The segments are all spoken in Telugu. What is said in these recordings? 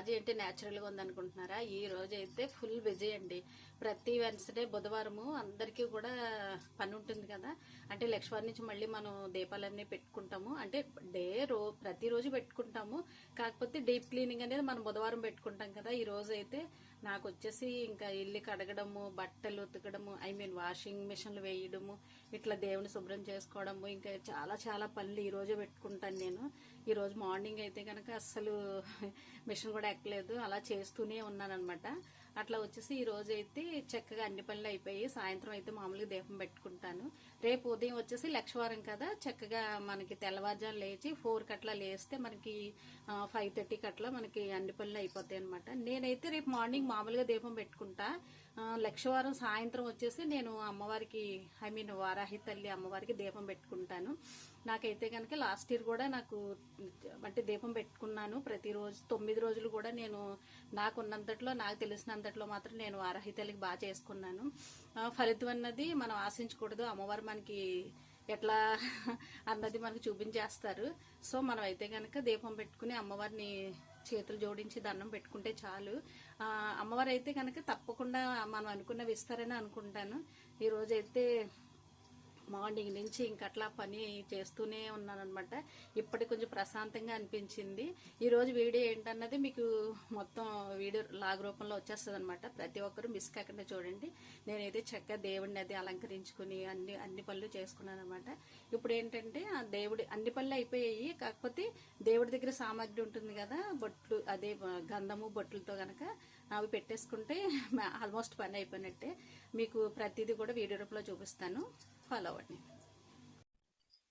రాజీ అంటే న్యాచురల్గా ఉందనుకుంటున్నారా? ఈ రోజు అయితే ఫుల్ బిజీ అండి. ప్రతి వెన్స్డే బుధవారము అందరికీ కూడా పని ఉంటుంది కదా. అంటే లక్ష్వారి నుంచి మళ్ళీ మనం దీపాలన్నీ పెట్టుకుంటాము. అంటే డే రో ప్రతిరోజు పెట్టుకుంటాము. కాకపోతే డీప్ క్లీనింగ్ అనేది మనం బుధవారం పెట్టుకుంటాం కదా. ఈ రోజు అయితే నాకు వచ్చేసి ఇంకా ఇల్లు కడగడము బట్టలు ఉతకడము ఐ మీన్ వాషింగ్ మిషన్లు వేయడము ఇట్లా దేవుని శుభ్రం చేసుకోవడము ఇంకా చాలా చాలా పనులు ఈ రోజే పెట్టుకుంటాను నేను. ఈ రోజు మార్నింగ్ అయితే కనుక అస్సలు మిషన్ కూడా ఎక్కలేదు. అలా చేస్తూనే ఉన్నాను అనమాట అట్లా వచ్చేసి ఈ రోజు అయితే చక్కగా అన్ని పనులు అయిపోయి సాయంత్రం అయితే మామూలుగా దీపం పెట్టుకుంటాను. రేపు ఉదయం వచ్చేసి లక్షవారం కదా చక్కగా మనకి తెల్లవారుజాము లేచి ఫోర్ కట్లా లేస్తే మనకి ఫైవ్ థర్టీ కట్లా మనకి అన్ని పనులు అయిపోతాయి అనమాట నేనైతే రేపు మార్నింగ్ మామూలుగా దీపం పెట్టుకుంటా. లక్షవారం సాయంత్రం వచ్చేసి నేను అమ్మవారికి ఐ మీన్ వారాహి తల్లి అమ్మవారికి దీపం పెట్టుకుంటాను. నాకైతే కనుక లాస్ట్ ఇయర్ కూడా నాకు అంటే దీపం పెట్టుకున్నాను. ప్రతిరోజు తొమ్మిది రోజులు కూడా నేను నాకున్నంతట్లో నాకు తెలిసినంతట్లో మాత్రం నేను వారహితలకి బాగా చేసుకున్నాను. ఫలితం అన్నది మనం ఆశించకూడదు. అమ్మవారు మనకి ఎట్లా అన్నది మనకు చూపించేస్తారు. సో మనం అయితే కనుక దీపం పెట్టుకుని అమ్మవారిని చేతులు జోడించి దండం పెట్టుకుంటే చాలు. అమ్మవారు అయితే కనుక తప్పకుండా మనం అనుకున్నవి విస్తారని అనుకుంటాను. ఈరోజైతే మార్నింగ్ నుంచి ఇంక అట్లా పని చేస్తూనే ఉన్నాను అనమాట ఇప్పటికి కొంచెం ప్రశాంతంగా అనిపించింది. ఈరోజు వీడియో ఏంటన్నది మీకు మొత్తం వీడియో లాగ్ రూపంలో వచ్చేస్తుంది అనమాట ప్రతి ఒక్కరు మిస్ కాకుండా చూడండి. నేనైతే చక్కగా దేవుడిని అది అలంకరించుకుని అన్ని అన్ని పనులు చేసుకున్నాను అనమాట ఇప్పుడు ఏంటంటే ఆ దేవుడి అన్ని పనులు అయిపోయాయి. కాకపోతే దేవుడి దగ్గర సామాగ్రి ఉంటుంది కదా బొట్లు అదే గంధము బొట్లతో కనుక అవి పెట్టేసుకుంటే ఆల్మోస్ట్ పని అయిపోయినట్టే. మీకు ప్రతిదీ కూడా వీడియో రూపంలో చూపిస్తాను. ఫాలో అవ్వండి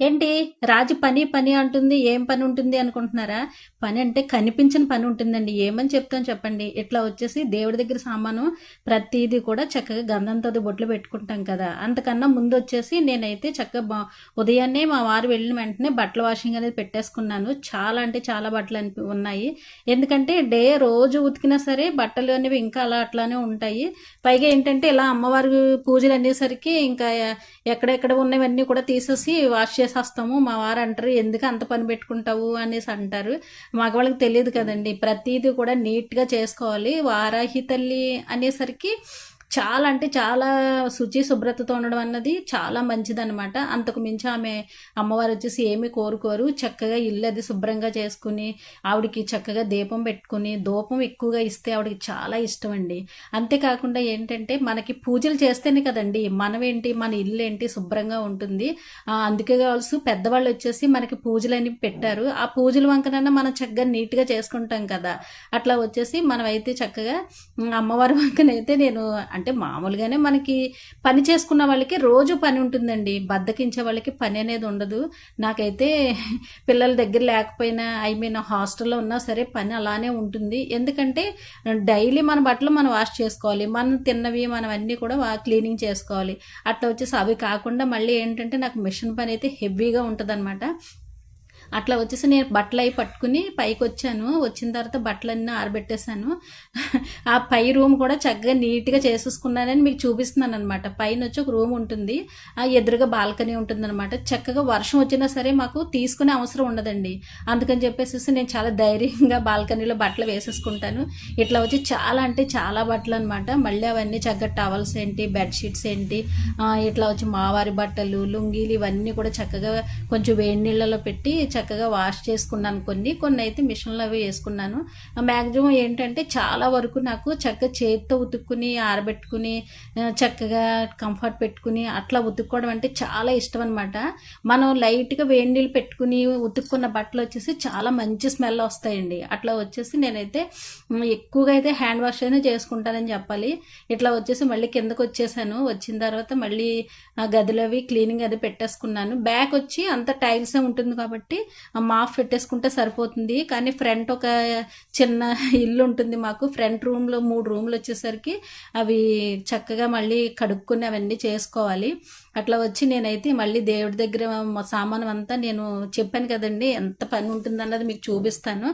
ఏంటి? రాజు పని పని అంటుంది ఏం పని ఉంటుంది అనుకుంటున్నారా? పని అంటే కనిపించిన పని ఉంటుందండి. ఏమని చెప్తాను చెప్పండి. ఇట్లా వచ్చేసి దేవుడి దగ్గర సామాను ప్రతిదీ కూడా చక్కగా గంధంతో బొట్లు పెట్టుకుంటాం కదా. అంతకన్నా ముందు వచ్చేసి నేనైతే చక్కగా బా- ఉదయాన్నే మా వారు వెళ్ళిన వెంటనే బట్టల వాషింగ్ అనేది పెట్టేసుకున్నాను. చాలా అంటే చాలా బట్టలు అని ఉన్నాయి. ఎందుకంటే డే రోజు ఉతికినా సరే బట్టలు అనేవి ఇంకా అలా అట్లానే ఉంటాయి. పైగా ఏంటంటే ఇలా అమ్మవారి పూజలు అనేసరికి ఇంకా ఎక్కడెక్కడ ఉన్నవన్నీ కూడా తీసేసి వాష్ చేసేస్తాము మా వారు అంటారు ఎందుకు అంత పని పెట్టుకుంటావు? అనేసి అంటారు. మగవాళ్ళకి తెలియదు కదండి. ప్రతిదీ కూడా నీట్గా చేసుకోవాలి. వారాహి తల్లి అనేసరికి చాలా అంటే చాలా శుచి శుభ్రతతో ఉండడం అన్నది చాలా మంచిదన్నమాట. అంతకు మించి ఆమె అమ్మవారు వచ్చేసి ఏమీ కోరుకోరు. చక్కగా ఇల్లు అది శుభ్రంగా చేసుకుని ఆవిడకి చక్కగా దీపం పెట్టుకుని ధూపం ఎక్కువగా ఇస్తే ఆవిడకి చాలా ఇష్టం అండి అంతేకాకుండా ఏంటంటే మనకి పూజలు చేస్తేనే కదండి మనమేంటి మన ఇల్లు ఏంటి శుభ్రంగా ఉంటుంది. అందుకే కావాల్సి పెద్దవాళ్ళు వచ్చేసి మనకి పూజలు అనేవి పెట్టారు. ఆ పూజల వంకనన్నా మనం చక్కగా నీట్గా చేసుకుంటాం కదా. అట్లా వచ్చేసి మనం అయితే చక్కగా అమ్మవారి వంకనైతే నేను అంటే మామూలుగానే మనకి పని చేసుకున్న వాళ్ళకి రోజు పని ఉంటుందండి. బద్దకించే వాళ్ళకి పని అనేది ఉండదు. నాకైతే పిల్లల దగ్గర లేకపోయినా ఐ మీన్ హాస్టల్లో ఉన్నా సరే పని అలానే ఉంటుంది. ఎందుకంటే డైలీ మన బట్టలు మనం వాష్ చేసుకోవాలి. మనం తిన్నవి మనం అన్నీ కూడా క్లీనింగ్ చేసుకోవాలి. అట్లా వచ్చేసి అవి కాకుండా మళ్ళీ ఏంటంటే నాకు మిషన్ పని అయితే హెవీగా ఉంటుంది అట్లా వచ్చేసి నేను బట్టలు అవి పట్టుకుని పైకి వచ్చాను. వచ్చిన తర్వాత బట్టలన్నీ ఆరబెట్టేశాను. ఆ పై రూమ్ కూడా చక్కగా నీట్గా చేసేసుకున్నానని మీకు చూపిస్తున్నాను అనమాట పైన వచ్చి ఒక రూమ్ ఉంటుంది. ఆ ఎదురుగా బాల్కనీ ఉంటుంది అనమాట చక్కగా వర్షం వచ్చినా సరే మాకు తీసుకునే అవసరం ఉండదండి. అందుకని చెప్పేసి నేను చాలా ధైర్యంగా బాల్కనీలో బట్టలు వేసేసుకుంటాను. ఇట్లా వచ్చి చాలా అంటే చాలా బట్టలు అనమాట మళ్ళీ అవన్నీ చక్కగా టవల్స్ ఏంటి బెడ్షీట్స్ ఏంటి ఇట్లా వచ్చి మావారి బట్టలు లుంగీలు ఇవన్నీ కూడా చక్కగా కొంచెం వేడి నీళ్ళలో పెట్టి చక్కగా వాష్ చేసుకున్నాను కొన్ని. కొన్ని అయితే మిషన్లో అవి వేసుకున్నాను. మ్యాక్సిమం ఏంటంటే చాలా వరకు నాకు చక్కగా చేతితో ఉతుక్కుని ఆరబెట్టుకుని చక్కగా కంఫర్ట్ పెట్టుకుని అట్లా ఉతుక్కోవడం అంటే చాలా ఇష్టం అనమాట మనం లైట్గా వేడి నీళ్ళు పెట్టుకుని ఉతుక్కున్న బట్టలు వచ్చేసి చాలా మంచి స్మెల్ వస్తాయండి. అట్లా వచ్చేసి నేనైతే ఎక్కువగా అయితే హ్యాండ్ వాష్ అయినా చేసుకుంటానని చెప్పాలి. ఇట్లా వచ్చేసి మళ్ళీ కిందకు వచ్చేసాను. వచ్చిన తర్వాత మళ్ళీ ఆ గదిలో అవి క్లీనింగ్ అది పెట్టేసుకున్నాను. బ్యాక్ వచ్చి అంత టైల్సే ఉంటుంది కాబట్టి మాఫ్ పెట్టేసుకుంటే సరిపోతుంది. కానీ ఫ్రంట్ ఒక చిన్న ఇల్లు ఉంటుంది మాకు. ఫ్రంట్ రూమ్లో మూడు రూమ్లు వచ్చేసరికి అవి చక్కగా మళ్ళీ కడుక్కుని అవన్నీ చేసుకోవాలి. అట్లా వచ్చి నేనైతే మళ్ళీ దేవుడి దగ్గర సామానం సామాను అంతా నేను చెప్పాను కదండి ఎంత పని ఉంటుందన్నది మీకు చూపిస్తాను.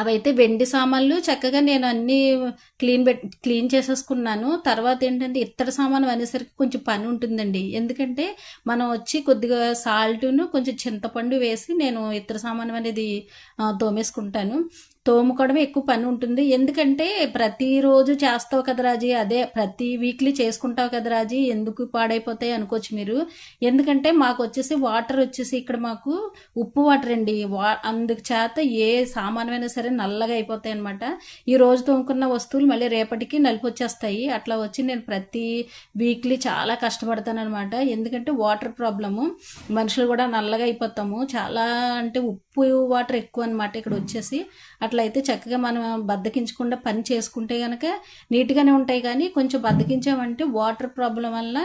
అవైతే వెండి సామాన్లు చక్కగా నేను అన్నీ క్లీన్ పెట్ క్లీన్ చేసేసుకున్నాను. తర్వాత ఏంటంటే ఇత్తడి సామాను అనేసరికి కొంచెం పని ఉంటుందండి. ఎందుకంటే మనం వచ్చి కొద్దిగా సాల్ట్ను కొంచెం చింతపండు వేసి నేను ఇత్తడి సామాను అనేది తోమేసుకుంటాను. తోముకోవడమే ఎక్కువ పని ఉంటుంది. ఎందుకంటే ప్రతిరోజు చేస్తావు కదా రాజీ? అదే ప్రతి వీక్లీ చేసుకుంటావు కదా రాజీ? ఎందుకు పాడైపోతాయి అనుకోవచ్చు మీరు. ఎందుకంటే మాకు వచ్చేసి వాటర్ వచ్చేసి ఇక్కడ మాకు ఉప్పు వాటర్ అండి. వా అందుకు చేత ఏ సామానమైనా సరే నల్లగా అయిపోతాయి అనమాట ఈ రోజు తోముకున్న వస్తువులు మళ్ళీ రేపటికి నలిపి వచ్చేస్తాయి. అట్లా వచ్చి నేను ప్రతి వీక్లీ చాలా కష్టపడతాను అనమాట ఎందుకంటే వాటర్ ప్రాబ్లము మనుషులు కూడా నల్లగా అయిపోతాము. చాలా అంటే ఉప్పు వాటర్ ఎక్కువ అనమాట ఇక్కడ వచ్చేసి. అట్లా అట్లయితే చక్కగా మనం బద్దకించకుండా పని చేసుకుంటే కనుక నీట్గానే ఉంటాయి కానీ కొంచెం బద్దకించామంటే వాటర్ ప్రాబ్లం వల్ల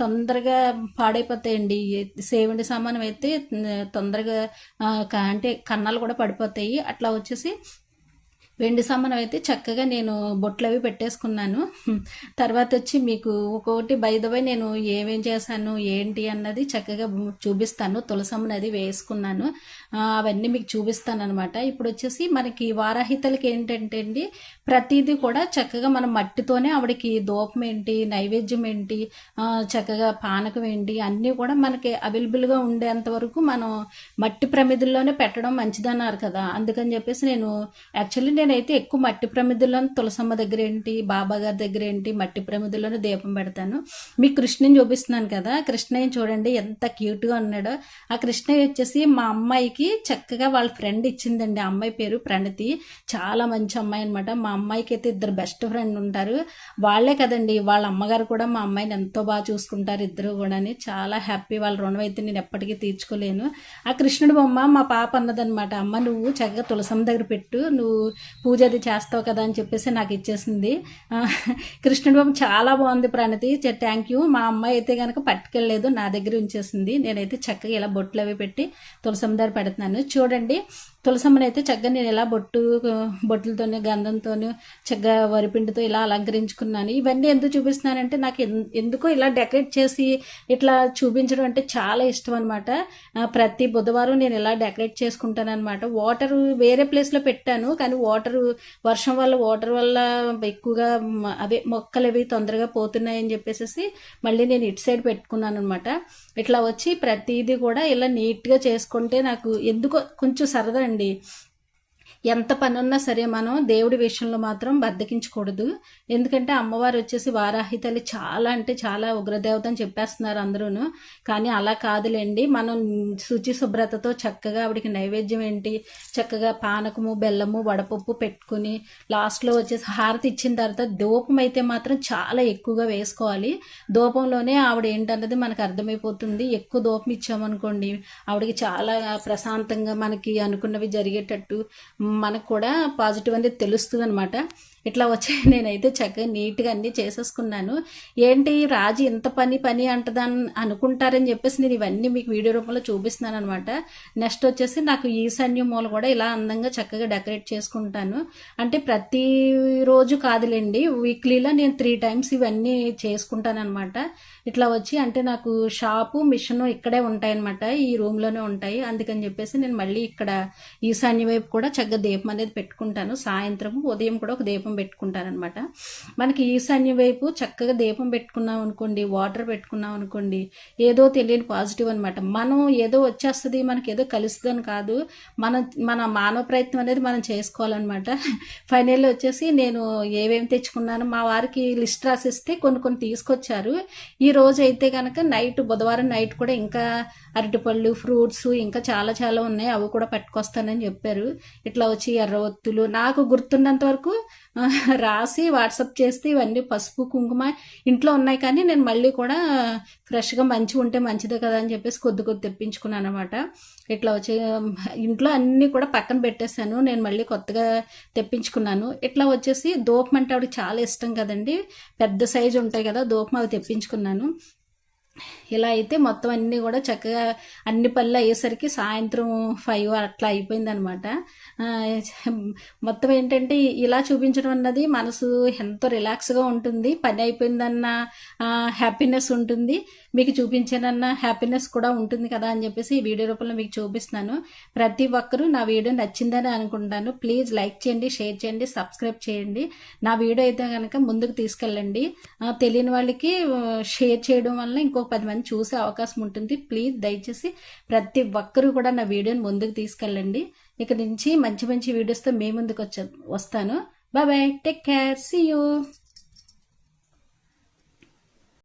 తొందరగా పాడైపోతాయండి. సేవండి సామానం అయితే తొందరగా అంటే కన్నాలు కూడా పడిపోతాయి. అట్లా వచ్చేసి వెండి సామాను అయితే చక్కగా నేను బొట్లు అవి పెట్టేసుకున్నాను తర్వాత వచ్చి మీకు ఒక్కొక్కటి బైదవై నేను ఏమేం చేశాను ఏంటి అన్నది చక్కగా చూపిస్తాను. తులసమ్మని అది వేసుకున్నాను. అవన్నీ మీకు చూపిస్తాను అనమాట ఇప్పుడు వచ్చేసి మనకి వారాహితలకి ఏంటంటే అండి ప్రతిదీ కూడా చక్కగా మనం మట్టితోనే ఆవిడకి దూపం ఏంటి నైవేద్యం ఏంటి చక్కగా పానకం ఏంటి అన్నీ కూడా మనకి అవైలబుల్గా ఉండేంత వరకు మనం మట్టి ప్రమిదుల్లోనే పెట్టడం మంచిదన్నారు కదా. అందుకని చెప్పేసి నేను యాక్చువల్లీ నేనైతే ఎక్కువ మట్టి ప్రమిదుల్లోనే తులసమ్మ దగ్గర ఏంటి బాబా గారి దగ్గర ఏంటి మట్టి ప్రమిదుల్లోనే దీపం పెడతాను. మీకు కృష్ణని చూపిస్తున్నాను కదా కృష్ణయ్య చూడండి ఎంత క్యూట్గా ఉన్నాడో. ఆ కృష్ణయ్య వచ్చేసి మా అమ్మాయికి చక్కగా వాళ్ళ ఫ్రెండ్ ఇచ్చిందండి. ఆ అమ్మాయి పేరు ప్రణతి. చాలా మంచి అమ్మాయి అనమాట మా అమ్మాయికి అయితే ఇద్దరు బెస్ట్ ఫ్రెండ్ ఉంటారు. వాళ్ళే కదండి వాళ్ళ అమ్మగారు కూడా మా అమ్మాయిని ఎంతో బాగా చూసుకుంటారు ఇద్దరు కూడా చాలా హ్యాపీ వాళ్ళ రుణం అయితే నేను ఎప్పటికీ తీర్చుకోలేను. ఆ కృష్ణుడి బొమ్మ మా పాప అన్నదనమాట అమ్మ నువ్వు చక్కగా తులసమ్మ దగ్గర పెట్టు నువ్వు పూజ అది చేస్తావు కదా అని చెప్పేసి నాకు ఇచ్చేసింది. కృష్ణుడు కృష్ణుడి చాలా బాగుంది ప్రణతి. థ్యాంక్ యూ మా అమ్మాయి అయితే కనుక పట్టుకెళ్ళలేదు నా దగ్గర ఉంచేసింది. నేనైతే చక్కగా ఇలా బొట్లు అవి పెట్టి తులసమ్మ పెడుతున్నాను. చూడండి తులసమ్మని అయితే చక్కగా నేను ఇలా బొట్టు బొట్టులతోనే గంధంతోనూ చక్కగా వరిపిండితో ఇలా అలంకరించుకున్నాను. ఇవన్నీ ఎందుకు చూపిస్తున్నానంటే నాకు ఎందుకో ఇలా డెకరేట్ చేసి ఇట్లా చూపించడం అంటే చాలా ఇష్టం అనమాట ప్రతి బుధవారం నేను ఇలా డెకరేట్ చేసుకుంటాను అనమాట వాటర్ వేరే ప్లేస్లో పెట్టాను కానీ వాటర్ వర్షం వల్ల వాటర్ వల్ల ఎక్కువగా అవే మొక్కలు అవి తొందరగా పోతున్నాయని చెప్పేసి మళ్ళీ నేను ఇటు సైడ్ పెట్టుకున్నాను అనమాట ఇట్లా వచ్చి ప్రతిదీ కూడా ఇలా నీట్గా చేసుకుంటే నాకు ఎందుకో కొంచెం సరదా అండి ఎంత పని ఉన్నా సరే మనం దేవుడి విషయంలో మాత్రం బద్దకించకూడదు. ఎందుకంటే అమ్మవారు వచ్చేసి వారాహి తల్లి చాలా అంటే చాలా ఉగ్రదేవత అని చెప్పేస్తున్నారు అందరూను. కానీ అలా కాదులేండి. మనం శుచి శుభ్రతతో చక్కగా ఆవిడకి నైవేద్యం ఏంటి? చక్కగా పానకము బెల్లము వడపప్పు పెట్టుకుని లాస్ట్లో వచ్చేసి హారతి ఇచ్చిన తర్వాత ధూపం అయితే మాత్రం చాలా ఎక్కువగా వేసుకోవాలి. ధూపంలోనే ఆవిడ ఏంటన్నది మనకు అర్థమైపోతుంది. ఎక్కువ ధూపం ఇచ్చామనుకోండి ఆవిడకి చాలా ప్రశాంతంగా మనకి అనుకున్నవి జరిగేటట్టు. మనకు కూడా పాజిటివ్ అనేది తెలుస్తుంది అనమాట ఇట్లా వచ్చి నేనైతే చక్కగా నీట్గా అన్నీ చేసేసుకున్నాను. ఏంటి రాజు ఇంత పని పని అంటదని అనుకుంటారని చెప్పేసి నేను ఇవన్నీ మీకు వీడియో రూపంలో చూపిస్తున్నాను అనమాట నెక్స్ట్ వచ్చేసి నాకు ఈశాన్య మూల కూడా ఇలా అందంగా చక్కగా డెకరేట్ చేసుకుంటాను. అంటే ప్రతి రోజు కాదులేండి వీక్లీలో నేను త్రీ టైమ్స్ ఇవన్నీ చేసుకుంటాను అనమాట ఇట్లా వచ్చి అంటే నాకు షాపు మిషను ఇక్కడే ఉంటాయన్నమాట ఈ రూమ్లోనే ఉంటాయి. అందుకని చెప్పేసి నేను మళ్ళీ ఇక్కడ ఈశాన్య వైపు కూడా చక్కగా దీపం అనేది పెట్టుకుంటాను. సాయంత్రం ఉదయం కూడా ఒక దీపం పెట్టుకుంటాను అనమాట మనకి ఈశాన్య వైపు చక్కగా దీపం పెట్టుకున్నాం అనుకోండి వాటర్ పెట్టుకున్నాం అనుకోండి ఏదో తెలియని పాజిటివ్ అనమాట మనం ఏదో వచ్చేస్తుంది మనకి ఏదో కలుస్తుందని కాదు. మన మన మానవ ప్రయత్నం అనేది మనం చేసుకోవాలన్నమాట. ఫైనల్ వచ్చేసి నేను ఏమేమి తెచ్చుకున్నాను మా వారికి లిస్ట్ రాసిస్తే కొన్ని కొన్ని తీసుకొచ్చారు. ఈ రోజు అయితే కనుక నైట్ బుధవారం నైట్ కూడా ఇంకా అరటిపళ్ళు ఫ్రూట్స్ ఇంకా చాలా చాలా ఉన్నాయి. అవి కూడా పట్టుకొస్తానని చెప్పారు. ఇట్లా వచ్చి ఎర్ర ఒత్తులు. నాకు గుర్తున్నంత వరకు రాసి వాట్సప్ చేస్తే ఇవన్నీ పసుపు కుంకుమ ఇంట్లో ఉన్నాయి కానీ నేను మళ్ళీ కూడా ఫ్రెష్గా మంచిగా ఉంటే మంచిదే కదా అని చెప్పేసి కొద్ది కొద్ది తెప్పించుకున్నాను అనమాట ఇట్లా వచ్చి ఇంట్లో అన్నీ కూడా పక్కన పెట్టేశాను. నేను మళ్ళీ కొత్తగా తెప్పించుకున్నాను. ఇట్లా వచ్చేసి దూపం అంటే ఆవిడకి చాలా ఇష్టం కదండి. పెద్ద సైజు ఉంటాయి కదా దూపం అవి తెప్పించుకున్నాను. ఇలా అయితే మొత్తం అన్నీ కూడా చక్కగా అన్ని పనులు అయ్యేసరికి సాయంత్రం ఫైవ్ అట్లా అయిపోయిందనమాట. మొత్తం ఏంటంటే ఇలా చూపించడం అన్నది మనసు ఎంతో రిలాక్స్గా ఉంటుంది. పని అయిపోయిందన్న హ్యాపీనెస్ ఉంటుంది. మీకు చూపించానన్న హ్యాపీనెస్ కూడా ఉంటుంది కదా అని చెప్పేసి ఈ వీడియో రూపంలో మీకు చూపిస్తున్నాను. ప్రతి ఒక్కరూ నా వీడియో నచ్చిందని అనుకుంటాను. ప్లీజ్ లైక్ చేయండి షేర్ చేయండి సబ్స్క్రైబ్ చేయండి. నా వీడియో అయితే కనుక ముందుకు తీసుకెళ్ళండి. తెలియని వాళ్ళకి షేర్ చేయడం వల్ల ఇంకొక పది మంది చూసే అవకాశం ఉంటుంది. ప్లీజ్ దయచేసి ప్రతి ఒక్కరూ కూడా నా వీడియోని ముందుకు తీసుకెళ్ళండి. ఇక నుంచి మంచి మంచి వీడియోస్తో మీ ముందుకు వచ్చా వస్తాను. Bye bye take care see you